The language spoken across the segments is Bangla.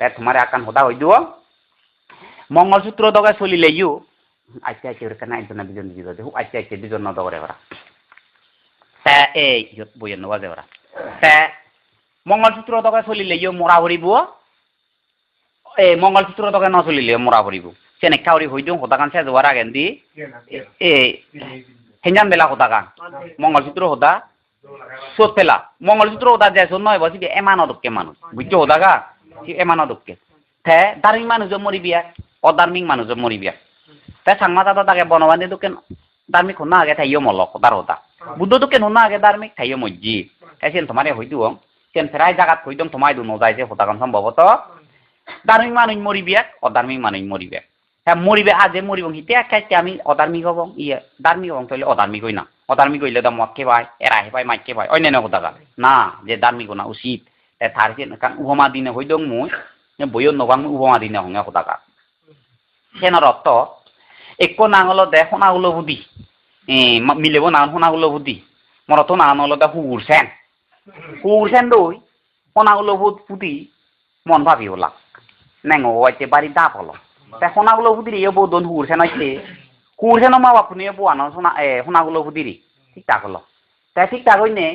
তে তোমারে আকান হতা হই দিও। মঙ্গলসূত্র দগে চলিলে ইউ আচ্ছা আচ্ছা ওর কেন একজন দুজন দুজন দেখো আচ্ছা আচ্ছা দুজন ন দগরে ওরা তে এই ইয়ত বইয়ের নবা যে ওরা তে, মঙ্গলসূত্র দগে চলিলে ইউ মরা হরিব এই মঙ্গলসূত্র দগে ন চলিলে মরা হরিব চেনে কাউরি হই দিও হতা কান সে যাওয়ার আগে দি। এই হেঞ্জান বেলা হতা কান মঙ্গলসূত্র হতা সোত পেলা মঙ্গলসূত্র হতা যে নয় বসি এমানো দক্কে মানুষ বুঝছ গা এমানো দক্কে তে ধার্মিক মানুষ মরি বিয়া অধার্মিক মানুষ মরি বিয়া তে সাংমা দাদা তাকে বনবান্ধি দোকেন ধার্মিক হন্না আগে থাইও মলক হতা বুদ্ধ দোকেন হন্না আগে ধার্মিক থাইও মজ্জি এসেন তোমারে হই দিও সেন ফেরাই জাগাত হই দম তোমায় দু নজাই যে হতা কাম সম্ভবত ধার্মিক মানুষ মরি বিয়া অধার্মিক মানুষ মরি বিয়া হ্যাঁ মরিবে আজে মরিব হিতে খাইতে আমি অধার্মিক হব ইয়ে ধার্মিক হব তাহলে অধার্মিক হই না অধার্মিক হইলে তো মদ খেপাই এরা হেপাই মাইক খেপাই অন্যান্য কথা না যে ধার্মিক না উচিত থার কারণ উপমা দিনে হই দং মুই বইও নবাং উপমা দিনে হঙে কথা সেনৰ অৰ্থ, একো নাঙল দে সোণাগুলো বুদ্ধি এ মিলিব না সোণাগুলো বুদ্ধি মরতো নাঙল দে হুগুর সেন। হুগুর সেন দই সোণাগুলো পুতি মন ভাবি ওলা নেঙো আইতে বাড়ি দা ফলো তে সোণাগুলো বুদ্ধি ইয়ে বৌদন হুগুর সেন আইতে হুগুর সেন মা বাপুনি বুয়ানো সোনা এ সোণাগুলো বুদ্ধি ঠিক তা হলো। তে ঠিক তা কইনে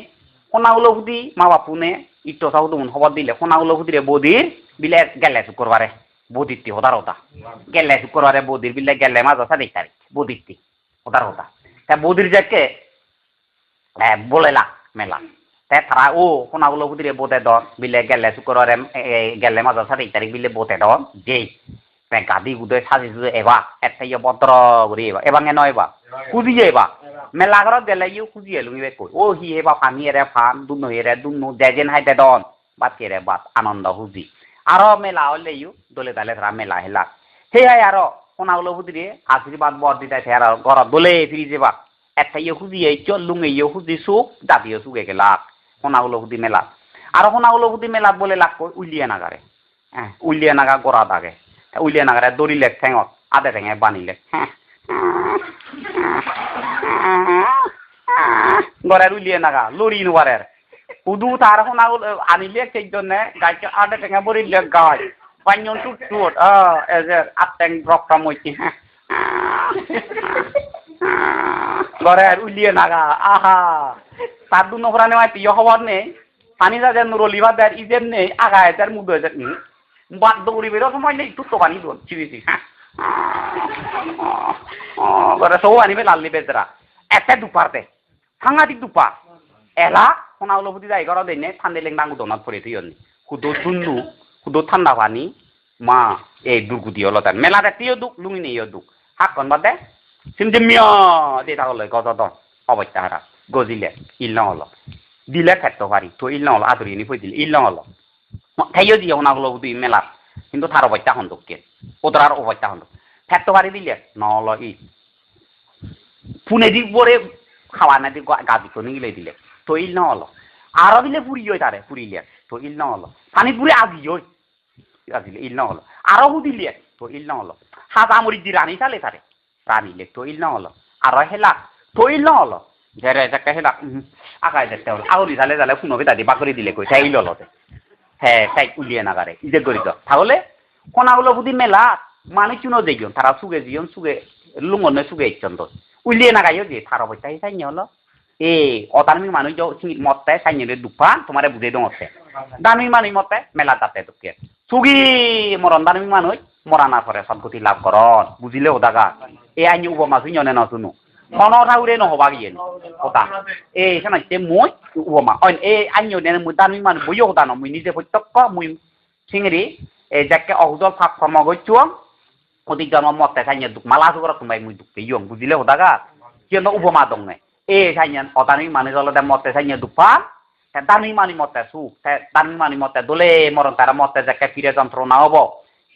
সোণাগুলো বুদ্ধি মা বাপুনে ইটো চাও তুমি খবর দিলে সোণাগুলো বুদ্ধিরে বৌদির বিলে গেলে শুক্রবারে বৌদিত্তি হতার হতা। গেলে শুক্রবারে বৌদির বিলে গেলে মাঝে সাদিক তারিখ বৌদিত্তি হতার হতা। তা বৌদির যাকে বলেলা মেলা। তে তারা ও সোনাগুলো বুদিরে বোতে দন বিলে গেলে শুক্রবারে গেলে মাঝে সাদিক তারিখ বিলে বোতে দন যেই গাদি গুদে সাজি সুদে এবা একটা ইয়ে বদ্র করে এবা এবাঙে নয় এবা এবা মেলা ঘরত গেলে ইউ খুঁজিয়ে লুঙিবে কই ও হি এবা ফানি এরে ফান দুনো এরে দুনো জেজেন হাইতে দন বাত কেরে বাত আনন্দ খুঁজি আরও মেলা হলে ইউ দলে দালে তারা মেলা হেলা সেই আরও সোনাগুলো বুদিরে আশীর্বাদ বর দিতে আর ঘরত দলে ফিরি যাবা একটা ইয়ে খুঁজিয়ে চল লুঙে ইয়ে খুঁজি সুখ দাদিও সুখে গেলা সোনাগুলো বুদি মেলা আরও সোনাগুলো বুদি মেলাত বলে লাগ কই উলিয়ে নাগারে হ্যাঁ উলিয়ে নাগা গড়া দাগে উলিয়ে নাগারে দৌড়িলে ঠেঙত আধে ঠেঙে বানিলে হ্যাঁ গড়ের উলিয়ে নাগা, লড়ি নোয়ারের। উদু তার হোনা আনিলে সেই জন্য গাইকে আধে ঠেঙে বরিলে গাই। পাঞ্জন টুট এজের আটেং রক্কা মইছি হ্যাঁ। গড়ের উলিয়ে নাগা, আহা। তার দু নফরা নেওয়াই পিয় খবর নেই। পানি যা যেন রলিবার দেয় ইজের নেই তার মুখ হয়ে নি বাদ দৌড়ি বেরো সময় নেই, একটু তো পানি দোন চিবিছি হ্যাঁ। গড়ে সৌ আনিবে লাল্লি একটা দুপারতে সাংঘাতিক দুপা এলা সোনা উলপুতি যাই ঘর দেনে ঠান্ডে লেং ডাঙ্গু দনাত পরে থইয়নি খুদো দুন্দু খুদো ঠান্ডা পানি, মা, এই দুর্গুদি হলো তার মেলা দেখতেও দুঃখ, লুঙি নেইও দুঃখ। হাক কন বাদে সিমতে মিয় দে থাকলে গজ দন অবত্যা হারা গজিলে, ইল হলো দিলে খেতে পারি তো ইল হলো আদরি নি দিলে, ইল হলো থাইও দিয়ে সোনাগুলো বুদ্ধি মেলা কিন্তু তার অবত্যা হন্দকে ওদের আর অবত্যা হন্দ ফেরতে পারি দিলে, নহল ই। পুনে দি পরে খাওয়া না দি গাজি তো নিলে দিলে। তো ইল নহল আরও দিলে পুরিও তারে পুরিলে তো ইল নহল পানি পুরে আজিও আজিলে ইল নহল আরও দিলে তো ইল নহল হাত আমরি দি রানি চালে তারে। রানিলে তো ইল নহল আরও হেলা। তো ইল নহল ঝেরে যাকে হেলা। আকাই দেখতে হল আউরি জালে জালে ফুনকে দাদি বাকরি দিলে কই। তাই ললতে হ্যাঁ তাই উলিয়ে নাগারে ইজে করিত তাহলে কোনাগুলো বুদ্ধি মেলা। মানে চুনো দেখিও তারা সুগে জিয়ন সুগে লুঙ্গনে সুগে ইচ্ছন তো উলিয়ে নাগাইও যে তার অবস্থায় চাই হলো। এ অতার্মিক মানুষ মতে সাইনে দুপা তোমারে বুঝে দং আছে দামি মানুষ মতে মেলা তাতে দুকে সুগি, মরণ দামি মানুষ, মরা না করে সদ্গতি লাভ করন বুঝিলে ওদাগা এ আইনি উপমা শুনে না শুনো। মন ঠাউরে নহবা গিয়ে কথা। এ সেনাইতে মই উপমা। অইন, এ আইনি নে দামি মানুষ বইও হতা ন মুই নিজে প্রত্যক্ষ, মুই সিংরি এ, যাকে অহুজল ফাঁক কর্ম গচ্ছুয়াম অধিক জন্ম মতে সাইনে দুঃখ মালা সুগর তোমায় মুই দুঃখে ইয়ং বুঝিলে হদাগা কিয়নো উপমা দং নাই এ সাইনে অদানি মানুষ হলদে মতে সাইনে দুপা দামি মানি মতে সুখ দামি মানি মতে দোলে মরণ তারা মতে যাকে ফিরে যন্ত্রণা হব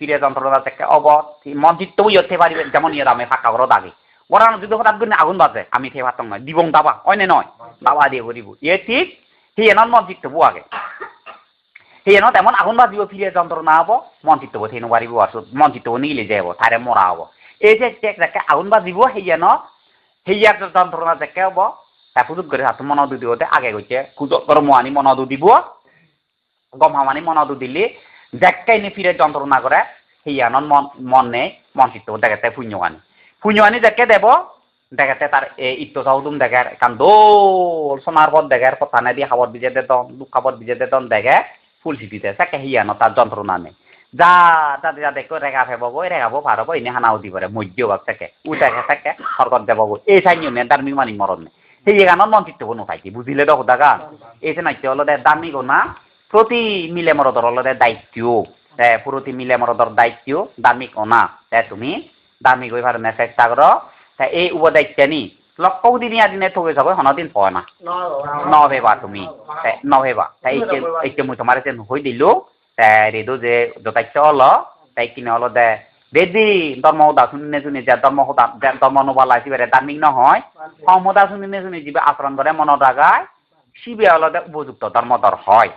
ফিরে যন্ত্রণা যাকে হব মন চিত্তও ইয়তে পারিবে যেমন ইয়ে আমি ফাঁকা ঘর দাগে ওরা যদি হঠাৎ করে আগুন বাজে আমি থে ভাতং নয় দিবং দাবা অন্য নয় দাবা দিয়ে করিব এ ঠিক সেই এনন মন চিত্ত আগে সেই এনত এমন আগুন বাজিব ফিরে যন্ত্রণা হব মন চিত্ত থেন পারিব আসো মন চিত্ত নিলে যাব তারে মরা হব এই যে যাকে আগুন বাজিব সেই এন সেই যন্ত্রণা যাকে হব তা পুজুত করে হাত মন দু দিওতে আগে গৈছে কুজত গরম আনি মন দু দিব গম মন দু দিলে দেখাই নি ফিরে যন্ত্রণা করে হিয়ানন মন মন মন চিত্ত দেখাতে পুণ্যগানি পুণ্যগানি দেখে দেব দেখাতে তার ইত্য চাউদুম দেখার কান দোল সোনার পর দেখার কথা নাই দিয়ে খাবার বিজে দেতন দুঃখ খাবার বিজে দেতন দেখে ফুল চিপিতে চাকে হিয়ানো তার যন্ত্রণা নেই যা তাতে যা, দেখো রেখা ফেব গো রেখাব পারব এনে হানাও দি পারে মধ্য ভাগ থাকে উঠাকে থাকে সরকার দেব গো। এই চাই নিয়ে দার্মিক মানি মরণ নেই সেই গানত মন চিত্ত কোনো পাইছি বুঝিলে দেখো দাগা এই যে নাইতে হলো দার্মিক না প্রতি মিলে মরদর হলো দায়িত্ব এ প্রতি মিলে মরদর দায়িত্ব দার্মিক অনা এ, তুমি দার্মিক ওই ভারে চেষ্টা করো এই উপদায়িত্ব নি লক্ষ দিন দিনে থগে যাব হনদিন পয় না নভেবা তুমি নভেবা তাই এইকে এইকে মই তোমার যে হই দিলো তা রেদো যে যথার্থ হলো তাই কিনে হলো দে বেদি ধর্ম দা শুনে শুনে যে ধর্ম ধর্ম নবালা সিবারে দার্মিক নহয় সমদা শুনে শুনে যিবে আচরণ করে মনত রাগায় শিবে হলো উপযুক্ত ধর্মদর হয়